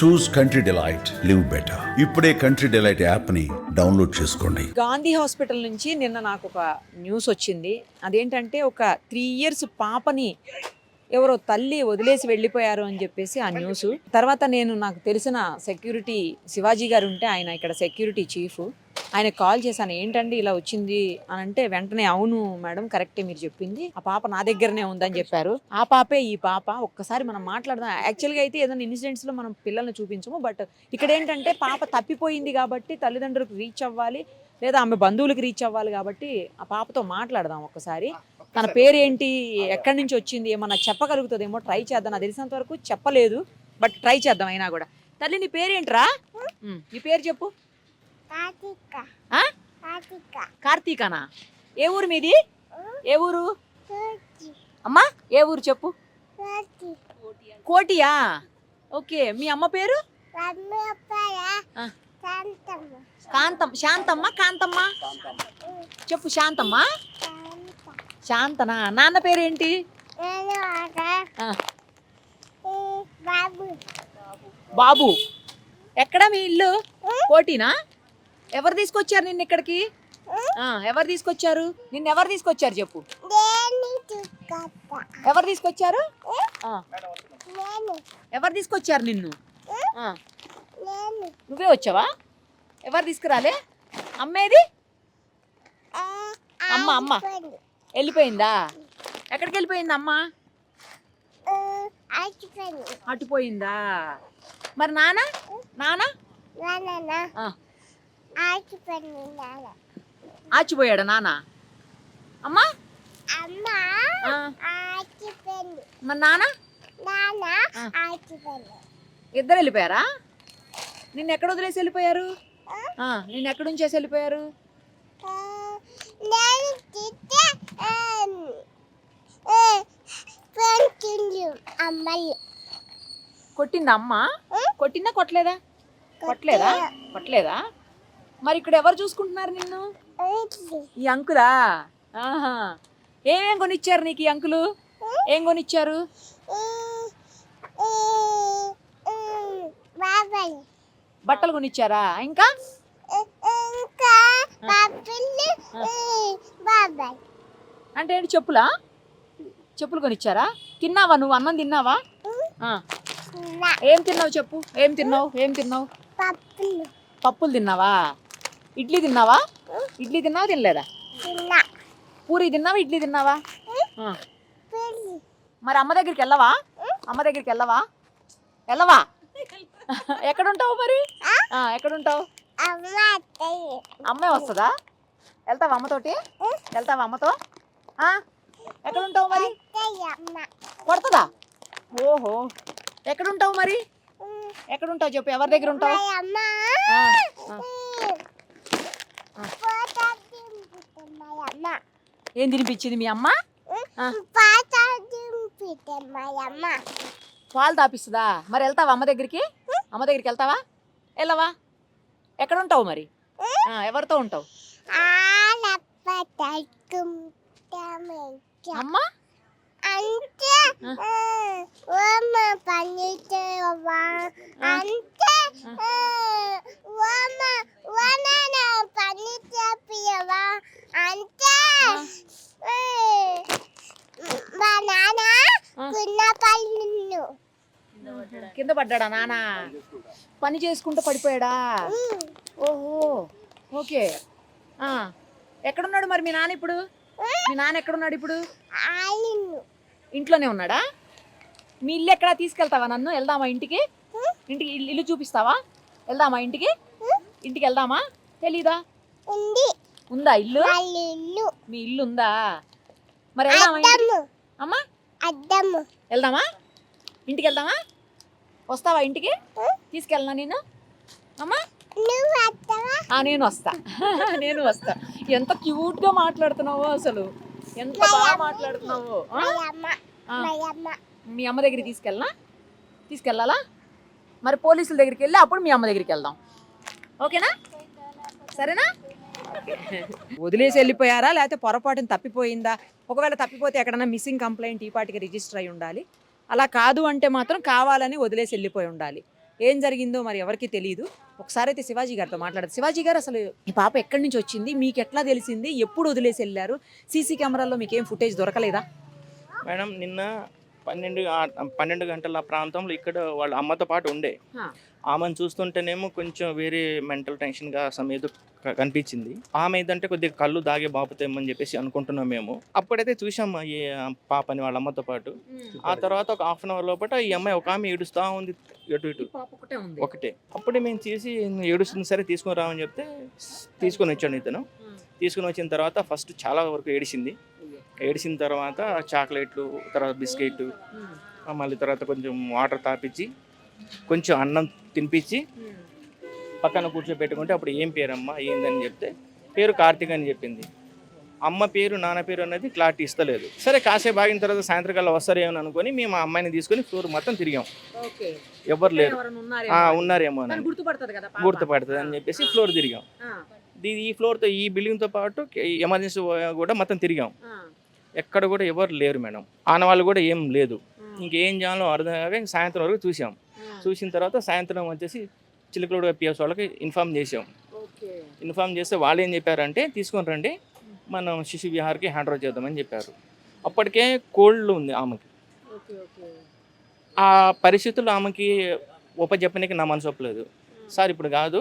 Choose country delight live better ఇప్పుడే country delight యాప్ని download చేసుకోండి. గాంధీ హాస్పిటల్ నుంచి నిన్న నాకు ఒక న్యూస్ వచ్చింది. అదేంటంటే ఒక త్రీ ఇయర్స్ పాపని ఎవరో తల్లి వదిలేసి వెళ్ళిపోయారు అని చెప్పేసి ఆ న్యూస్. తర్వాత నేను నాకు తెలిసిన సెక్యూరిటీ శివాజీ గారు ఉంటే ఆయన ఇక్కడ సెక్యూరిటీ చీఫ్. ఆయన కాల్ చేశాను ఏంటండి ఇలా వచ్చింది? అని అంటే వెంటనే అవును మేడం కరెక్టే మీరు చెప్పింది. ఆ పాప నా దగ్గరనే ఉందని చెప్పారు. ఆ పాపే ఈ పాప. ఒక్కసారి మనం మాట్లాడదాం. యాక్చువల్గా అయితే ఏదైనా ఇన్సిడెంట్స్లో మనం పిల్లల్ని చూపించము బట్ ఇక్కడ ఏంటంటే పాప తప్పిపోయింది కాబట్టి తల్లిదండ్రులకు రీచ్ అవ్వాలి లేదా ఆమె బంధువులకు రీచ్ అవ్వాలి కాబట్టి ఆ పాపతో మాట్లాడదాం ఒక్కసారి. తన పేరేంటి ఎక్కడి నుంచి వచ్చింది ఏమన్నా చెప్పగలుగుతుందేమో ట్రై చేద్దాం. నాకు తెలిసినంత వరకు చెప్పలేదు బట్ ట్రై చేద్దాం అయినా కూడా. తల్లి నీ పేరేంట్రా? నీ పేరు చెప్పు. కార్తీకనా? ఏ ఊరు మీది? ఏ ఊరు? అమ్మా ఏ ఊరు చెప్పు? కోటి. కోటియా? ఓకే మీ అమ్మ పేరు? కాంతం శాంతమ్మ కాంతమ్మ? చెప్పు శాంతమ్మ. శాంత శాంతనా? నాన్న పేరేంటి? బాబు. ఎక్కడ మీ ఇల్లు? కోటినా? ఎవరు తీసుకొచ్చారు నిన్ను ఇక్కడికి? ఆ, ఎవరు తీసుకొచ్చారు? నిన్ను ఎవరు తీసుకొచ్చారు చెప్పు. ఎవరు తీసుకొచ్చారు? ఆ, నేను ఎవరు తీసుకొచ్చారు నిన్ను? ఆ, నేను నువ్వే వచ్చావా? ఎవరు తీసుకురాలే? అమ్మేది ఆ, అమ్మ, అమ్మ. ఆగిపోయింది. వెళ్ళిపోయిందా? ఎక్కడికి వెళ్ళిపోయింది అమ్మ? ఆ, ఆగిపోయింది. అటుపోయిందా? మరి నాన్న? ఆ, ఆగిపోయింది నాన్న. ఆచిపోయాడా నాన్న. అమ్మా? మరి నాన్న? ఇద్దరు వెళ్ళిపోయారా? నిన్ను ఎక్కడ వదిలేసి వెళ్ళిపోయారు? నిన్ను ఎక్కడి నుంచేసి వెళ్ళిపోయారు? నేను కొట్టిందా అమ్మ? కొట్టిందా కొట్టలేదా? కొట్టలేదా? కొట్టలేదా? మరి ఇక్కడ ఎవరు చూసుకుంటున్నారు నిన్ను? ఈ అంకులా? ఆహా. ఏమేం కొనిచ్చారు నీకు ఈ అంకులు? ఏం కొనిచ్చారు? బట్టలు కొనిచ్చారా? ఇంకా? అంటే ఏంటి చెప్పులా? చెప్పులు కొనిచ్చారా? తిన్నావా నువ్వు? అన్నం తిన్నావా? ఏం తిన్నావు చెప్పు? ఏం తిన్నావు? ఏం తిన్నావు? పప్పులు తిన్నావా? ఇడ్లీ తిన్నావా? ఇడ్లీ తిన్నావా తినలేదా? పూరి తిన్నావా ఇడ్లీ తిన్నావా? మరి అమ్మ దగ్గరికి వెళ్ళవా? అమ్మ దగ్గరికి వెళ్ళవా? వెళ్ళవా? ఎక్కడుంటావు మరి? ఎక్కడుంటావు? అమ్మ వస్తుందా? వెళ్తావా అమ్మతోటి? వెళ్తావా అమ్మతో? ఎక్కడుంటావు మరి? కొడుతుందా ఓహో. ఎక్కడుంటావు మరి? ఎక్కడుంటావు చెప్పు ఎవరి దగ్గర ఉంటావు మా అమ్మ ఆ, ఆ. ఫోటో దింపితే మా అమ్మ ఏం తినిపించింది మీ అమ్మ? పాలు తాపిస్తుందా? మరి వెళ్తావా అమ్మ దగ్గరికి? అమ్మ దగ్గరికి వెళ్తావా? వెళ్ళవా? ఎక్కడ ఉంటావు మరి? ఎవరితో ఉంటావు? అమ్మ? అంటే పని చేపియవా అంటే మా నాన్న. చిన్న కింద పడ్డాడా నాన్న పని చేసుకుంటూ పడిపోయాడా? ఓహో ఓకే. ఆ, ఎక్కడున్నాడు మరి మీ నాన్న ఇప్పుడు? మీ నాన్న ఎక్కడున్నాడు ఇప్పుడు? ఇంట్లోనే ఉన్నాడా? మీ ఇల్లు ఎక్కడా తీసుకెళ్తావా నన్ను? వెళ్దామా ఇంటికి? ఇంటికి ఇల్లు- ఇల్లు చూపిస్తావా? వెళ్దామా ఇంటికి? ఇంటికి వెళ్దామా? తెలీదా? ఉంది. ఉందా ఇల్లు? ఇల్లు. మీ ఇల్లు ఉందా? మరి వెళ్దామా? అద్దము. అమ్మా? అద్దము. వెళ్దామా? ఇంటికి వెళ్దామా? వస్తావా ఇంటికి? తీసుకెళ్ళనా నేను? అమ్మా? నువ్వు అత్తవా ఆ నేను వస్తా. నేను వస్తా. ఎంత క్యూట్గా మాట్లాడుతున్నావో అసలు. ఎంత బాగా మాట్లాడుతున్నావో. ఆ? ఆ. మీ అమ్మ దగ్గరికి తీసుకెళ్ళనా? తీసుకెళ్ళాలా? మరి పోలీసుల దగ్గరికి వెళ్ళి అప్పుడు మీ అమ్మ దగ్గరికి వెళ్దాం. ఓకేనా? సరేనా? వదిలేసి వెళ్ళిపోయారా? లేకపోతే పొరపాటున తప్పిపోయిందా? ఒకవేళ తప్పిపోతే ఎక్కడైనా మిస్సింగ్ కంప్లైంట్ ఈ పాటికి రిజిస్టర్ అయి ఉండాలి. అలా కాదు అంటే మాత్రం కావాలని వదిలేసి వెళ్ళిపోయి ఉండాలి. ఏం జరిగిందో మరి ఎవరికి తెలియదు ఒకసారి అయితే శివాజీ గారితో మాట్లాడదు. శివాజీ గారు అసలు ఈ పాప ఎక్కడి నుంచి వచ్చింది? మీకు ఎట్లా తెలిసింది? ఎప్పుడు వదిలేసి వెళ్ళారు? సీసీ కెమెరాల్లో మీకు ఏం ఫుటేజ్ దొరకలేదా? మేడం నిన్న పన్నెండు పన్నెండు గంటల ప్రాంతంలో ఇక్కడ వాళ్ళ అమ్మతో పాటు ఉండే. ఆమెను చూస్తుంటేనేమో కొంచెం వేరే మెంటల్ టెన్షన్గా సమ్ ఏదో క- కనిపించింది. ఆమె ఏదంటే కొద్దిగా కళ్ళు దాగే బాపుతేమని చెప్పేసి అనుకుంటున్నాం మేము. అప్పుడైతే చూసాం ఈ పాపని వాళ్ళ అమ్మతో పాటు. ఆ తర్వాత ఒక హాఫ్ అన్ అవర్ లోపల ఈ అమ్మాయి ఒక ఆమె ఏడుస్తూ ఉంది ఎటు ఇటు. ఒకటే. అప్పుడే మేము చేసి ఏడుస్తుంది సరే తీసుకొని రామని చెప్తే తీసుకొని వచ్చాను ఇతను. తీసుకుని వచ్చిన తర్వాత ఫస్ట్ చాలా వరకు ఏడిసింది. ఏడిసిన తర్వాత చాక్లెట్లు తర్వాత బిస్కెట్ మళ్ళీ తర్వాత కొంచెం వాటర్ తాపించి కొంచెం అన్నం తినిపించి పక్కన కూర్చోబెట్టుకుంటే అప్పుడు ఏం పేరమ్మా ఏందని చెప్తే పేరు కార్తీక్ అని చెప్పింది. అమ్మ పేరు నాన్న పేరు అనేది క్లారిటీ ఇస్తలేదు. సరే కాసేపు ఆగిన తర్వాత సాయంత్రకాలం వస్తారేమో అనుకొని మేము ఆ అమ్మాయిని తీసుకొని ఫ్లోర్ మొత్తం తిరిగాం. ఎవరు లేరు. ఉన్నారేమో. అని. గుర్తుపడుతుంది అని చెప్పేసి ఫ్లోర్ తిరిగాం. ఈ ఫ్లోర్తో ఈ బిల్డింగ్తో పాటు ఎమర్జెన్సీ కూడా మొత్తం తిరిగాం. ఎక్కడ కూడా ఎవరు లేరు మేడం. ఆనవాళ్ళు కూడా ఏం లేదు. ఇంకేం చేయాలో అర్థం కాక సాయంత్రం వరకు చూసాం. చూసిన తర్వాత సాయంత్రం వచ్చేసి చిలుకలూడు పిఎస్ వాళ్ళకి ఇన్ఫామ్ చేసాం. ఇన్ఫామ్ చేస్తే వాళ్ళు ఏం చెప్పారంటే తీసుకొని రండి మనం శిశు విహార్కి హ్యాండ్ ఓవర్ చేద్దామని చెప్పారు. అప్పటికే కోల్డ్ ఉంది ఆమెకి. ఆ పరిస్థితుల్లో ఆమెకి ఉపజెప్పనికి నా మనసు ఒప్పలేదు. సార్ ఇప్పుడు కాదు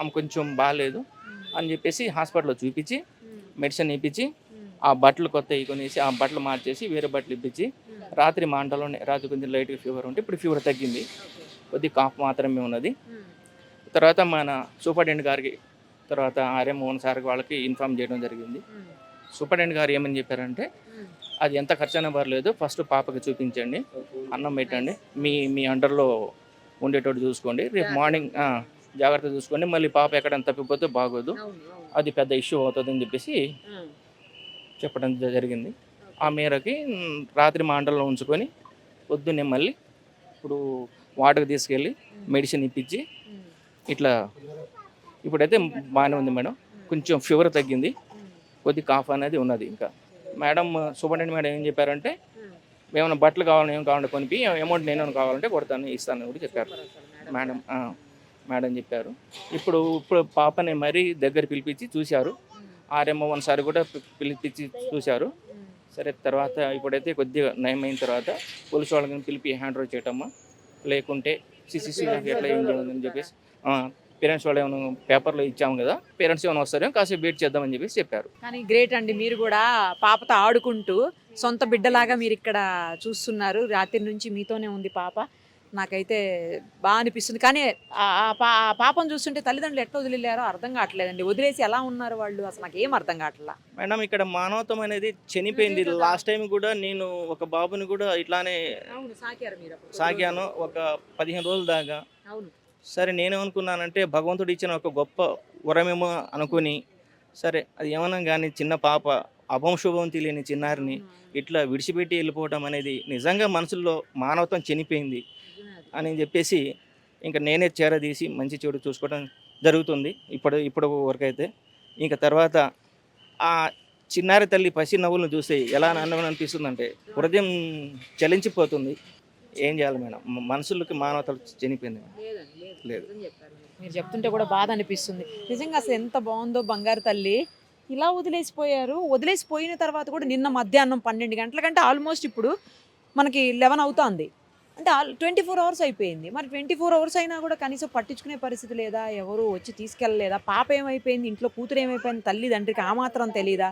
ఆమె కొంచెం బాగాలేదు అని చెప్పేసి హాస్పిటల్లో చూపించి మెడిసిన్ ఇప్పించి ఆ బట్టలు కొత్త కొనేసి ఆ బట్టలు మార్చేసి వేరే బట్టలు ఇప్పించి రాత్రి మాంటలోనే రాత్రి కొంచెం లైట్గా ఫీవర్ ఉంటే ఇప్పుడు ఫీవర్ తగ్గింది. కొద్ది కాఫ్ మాత్రమే ఉన్నది. తర్వాత మన సూపరింటెండెంట్ గారికి తర్వాత ఆర్ఎం మోహన్ సార్ వాళ్ళకి ఇన్ఫామ్ చేయడం జరిగింది. సూపరింటెండెంట్ గారు ఏమని చెప్పారంటే అది ఎంత ఖర్చు అయినా పర్లేదు ఫస్ట్ పాపకి చూపించండి అన్నం పెట్టండి మీ మీ అండర్లో ఉండేటట్టు చూసుకోండి రేపు మార్నింగ్ జాగ్రత్త చూసుకోండి మళ్ళీ పాప ఎక్కడైనా తప్పిపోతే బాగోదు అది పెద్ద ఇష్యూ అవుతుందని చెప్పేసి చెప్పడం జరిగింది. ఆ మేరకి రాత్రి మా అండర్లో ఉంచుకొని పొద్దున్నే మళ్ళీ ఇప్పుడు వాటర్కి తీసుకెళ్ళి మెడిసిన్ ఇప్పించి ఇట్లా ఇప్పుడైతే బాగానే ఉంది మేడం. కొంచెం ఫీవర్ తగ్గింది. కొద్ది కాఫ్ అనేది ఉన్నది ఇంకా. మేడం సూపరింటెండెంట్ మేడం ఏం చెప్పారంటే ఏమైనా బట్టలు కావాలని ఏం కావాలంటే కొనిపి అమౌంట్ నేను కావాలంటే కొడతాను ఇస్తాను కూడా చెప్పారు. మేడం మేడం చెప్పారు. ఇప్పుడు ఇప్పుడు పాపని మరీ దగ్గర పిలిపించి చూశారు. ఆర్ఎంఓ ఒకసారి కూడా పిలిపించి చూశారు. సరే తర్వాత ఇప్పుడైతే కొద్దిగా నయమైన తర్వాత పోలీసు వాళ్ళని పిలిపి హ్యాండ్ ఓవర్ చేయటమ్మా లేకుంటే సిసిసి ఎట్లా ఏం చేయాలని చెప్పేసి పేరెంట్స్ వాళ్ళు ఏమైనా పేపర్లో ఇచ్చాము కదా పేరెంట్స్ ఏమైనా వస్తారేమో కాసేపు వెయిట్ చేద్దామని చెప్పేసి చెప్పారు. కానీ గ్రేట్ అండి మీరు కూడా పాపతో ఆడుకుంటూ సొంత బిడ్డలాగా మీరు ఇక్కడ చూస్తున్నారు. రాత్రి నుంచి మీతోనే ఉంది పాప. నాకైతే బాగా అనిపిస్తుంది. కానీ ఆ ఆ పా ఆ పాపను చూస్తుంటే తల్లిదండ్రులు ఎట్లా వదిలేరో అర్థం కావట్లేదండి. వదిలేసి ఎలా ఉన్నారు వాళ్ళు? అసలు నాకు ఏం అర్థం కావట్లా? మేడం ఇక్కడ మానవత్వం అనేది చనిపోయింది. లాస్ట్ టైం కూడా నేను ఒక బాబుని కూడా ఇట్లానే అవును సాకారు మీరు సాగాను. ఒక పదిహేను రోజుల దాకా. అవును. సరే నేనేమనుకున్నానంటే భగవంతుడు ఇచ్చిన ఒక గొప్ప వరమేమో అనుకుని సరే అది ఏమన్నా కానీ చిన్న పాప అభంశుభం తెలియని చిన్నారిని ఇట్లా విడిచిపెట్టి వెళ్ళిపోవడం అనేది నిజంగా మనసులో మానవత్వం చనిపోయింది అని చెప్పేసి ఇంకా నేనే చేరదీసి మంచి చెడు చూసుకోవడం జరుగుతుంది ఇప్పుడు ఇప్పుడు వరకు అయితే. ఇంకా తర్వాత ఆ చిన్నారి తల్లి పసి నవ్వులను చూస్తే ఎలా ఆనందం అనిపిస్తుందంటే హృదయం చలించిపోతుంది. ఏం చేయాలి మేడం? మనుషులకి మానవత చనిపోయింది లేదు. మీరు చెప్తుంటే కూడా బాధ అనిపిస్తుంది. నిజంగా అసలు ఎంత బాగుందో బంగారు తల్లి. ఇలా వదిలేసిపోయారు. వదిలేసిపోయిన తర్వాత కూడా నిన్న మధ్యాహ్నం పన్నెండు గంటల కంటే ఆల్మోస్ట్ ఇప్పుడు మనకి లెవెన్ అవుతోంది. అంటే ట్వంటీ ఫోర్ అవర్స్ అయిపోయింది. మరి ట్వంటీ ఫోర్ అవర్స్ అయినా కూడా కనీసం పట్టించుకునే పరిస్థితి లేదా? ఎవరు వచ్చి తీసుకెళ్ళలేదా? పాప ఏమైపోయింది? ఇంట్లో కూతురు ఏమైపోయింది? తల్లి తండ్రికి ఆ మాత్రం తెలియదా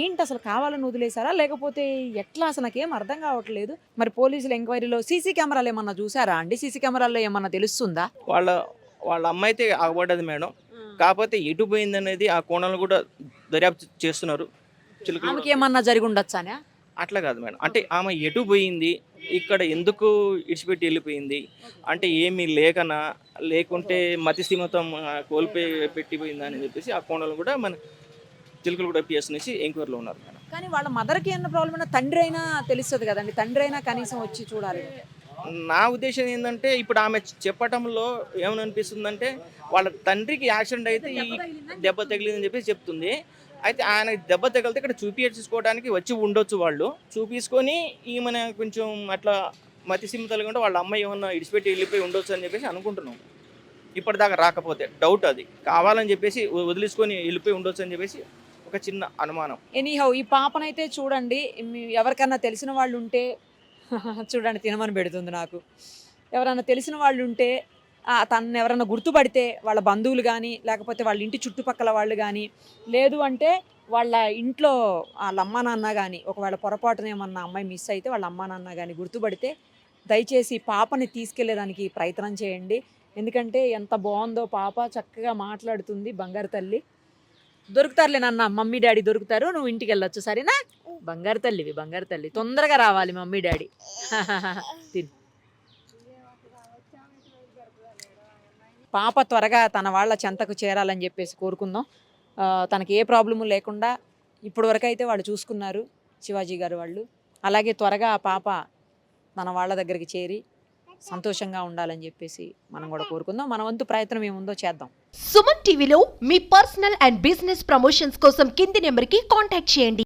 ఏంటి అసలు కావాలని వదిలేశారా? లేకపోతే ఎట్లా? అసలు నాకేం అర్థం కావట్లేదు. మరి పోలీసులు ఎంక్వైరీలో సీసీ కెమెరాలు ఏమన్నా చూసారా అండి? సీసీ కెమెరాల్లో ఏమన్నా తెలుస్తుందా? వాళ్ళ వాళ్ళ అమ్మ అయితే ఆగబడ్డది మేడం. కాకపోతే ఎటు పోయింది అనేది ఆ కోణాలు కూడా దర్యాప్తు చేస్తున్నారు. చిలుకలు ఆమెకి ఏమన్నా జరిగి ఉండొచ్చానా అట్లా కాదు మేడం. అంటే ఆమె ఎటు పోయింది ఇక్కడ ఎందుకు ఇడిచిపెట్టి వెళ్ళిపోయింది అంటే ఏమీ లేకనా లేకుంటే మతి స్థిమతం ఆ, కోల్పోయి పెట్టిపోయిందా అని చెప్పేసి ఆ కోణాలు కూడా మన చిలుకలు కూడా పిఎస్ నుంచి ఎంక్వైరీలో ఉన్నారు మేడం. కానీ వాళ్ళ మదర్కి ఏమన్నా ప్రాబ్లం అయినా తండ్రి అయినా తెలుస్తుంది కదండి. తండ్రి అయినా కనీసం వచ్చి చూడాలి. నా ఉద్దేశం ఏంటంటే ఇప్పుడు ఆమె చెప్పటంలో ఏమనిపిస్తుందంటే వాళ్ళ తండ్రికి యాక్సిడెంట్ అయితే ఈ దెబ్బ తగిలిందని చెప్పేసి చెప్తుంది. అయితే ఆయన దెబ్బ తగిలితే ఇక్కడ చూపించుకోవడానికి వచ్చి ఉండొచ్చు వాళ్ళు. చూపించుకొని ఈమెను కొంచెం అట్లా మతి సిమితలుగా వాళ్ళ అమ్మాయి ఏమన్నా ఇడిచిపెట్టి వెళ్ళిపోయి ఉండొచ్చు అని చెప్పేసి అనుకుంటున్నాం. ఇప్పటిదాకా రాకపోతే డౌట్ అది. కావాలని చెప్పేసి వదిలేసుకొని వెళ్ళిపోయి ఉండొచ్చు అని చెప్పేసి ఒక చిన్న అనుమానం. ఎనీహౌ ఈ పాపనైతే చూడండి ఎవరికన్నా తెలిసిన వాళ్ళు ఉంటే చూడండి తినమని పెడుతుంది నాకు. ఎవరైనా తెలిసిన వాళ్ళు ఉంటే తనను ఎవరైనా ఎవరన్నా గుర్తుపడితే వాళ్ళ బంధువులు కానీ లేకపోతే వాళ్ళ ఇంటి చుట్టుపక్కల వాళ్ళు కానీ లేదు అంటే వాళ్ళ ఇంట్లో వాళ్ళ అమ్మా నాన్న కానీ ఒకవేళ పొరపాటున ఏమన్నా అమ్మాయి మిస్ అయితే వాళ్ళ అమ్మా నాన్న కానీ గుర్తుపడితే దయచేసి పాపని తీసుకెళ్ళేదానికి ప్రయత్నం చేయండి. ఎందుకంటే ఎంత బాగుందో పాప చక్కగా మాట్లాడుతుంది బంగారు తల్లి. దొరుకుతారులే నాన్న మమ్మీ డాడీ దొరుకుతారు నువ్వు ఇంటికి వెళ్ళొచ్చు సరేనా? బంగారు తల్లివి బంగారు తల్లి. తొందరగా రావాలి మమ్మీ డాడీ. తిను. పాప త్వరగా తన వాళ్ళ చెంతకు చేరాలని చెప్పేసి కోరుకుందాం. తనకి ఏ ప్రాబ్లము లేకుండా ఇప్పటి వరకు అయితే వాళ్ళు చూసుకున్నారు శివాజీ గారు వాళ్ళు. అలాగే త్వరగా ఆ పాప తన వాళ్ళ దగ్గరికి చేరి సంతోషంగా ఉండాలని చెప్పేసి మనం కూడా కోరుకుందాం. మన వంతు ప్రయత్నం ఏముందో చేద్దాం. సుమన్ టీవీలో మీ పర్సనల్ అండ్ బిజినెస్ ప్రమోషన్స్ కోసం కింది నెంబర్కి కాంటాక్ట్ చేయండి.